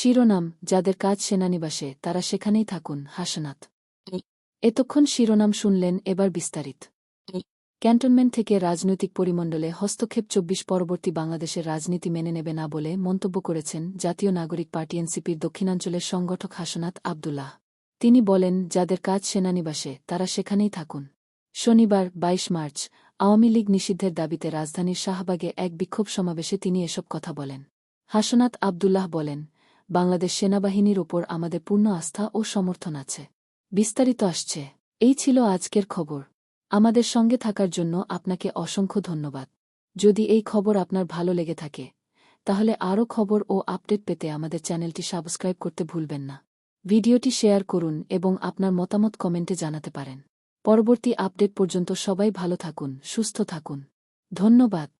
শিরোনাম যাদের কাজ সেনানিবাসে, তারা সেখানেই থাকুন, হাসনাত। এতক্ষণ শিরোনাম শুনলেন এবার বিস্তারিত। ক্যান্টনমেন্ট থেকে রাজনৈতিক পরিমণ্ডলে হস্তক্ষেপ চব্বিশ পরবর্তী বাংলাদেশের রাজনীতি মেনে নেবে না বলে মন্তব্য করেছেন জাতীয় নাগরিক পার্টি এনসিপির দক্ষিণাঞ্চলের সংগঠক হাসনাত আবদুল্লাহ। তিনি বলেন, যাদের কাজ সেনানিবাসে, তারা সেখানেই থাকুন। শনিবার ২২ মার্চ, আওয়ামী লীগ নিষিদ্ধের দাবিতে রাজধানীর শাহবাগে এক বিক্ষোভ সমাবেশে তিনি এসব কথা বলেন। হাসনাত আবদুল্লাহ বলেন বাংলাদেশ সেনাবাহিনীর ওপর আমাদের পূর্ণ আস্থা ও সমর্থন আছে। বিস্তারিত আসছে। এই ছিল আজকের খবর। আমাদের সঙ্গে থাকার জন্য আপনাকে অসংখ্য ধন্যবাদ। যদি এই খবর আপনার ভালো লেগে থাকে, তাহলে আরও খবর ও আপডেট পেতে আমাদের চ্যানেলটি সাবস্ক্রাইব করতে ভুলবেন না। ভিডিওটি শেয়ার করুন এবং আপনার মতামত কমেন্টে জানাতে পারেন। পরবর্তী আপডেট পর্যন্ত সবাই ভালো থাকুন, সুস্থ থাকুন। ধন্যবাদ।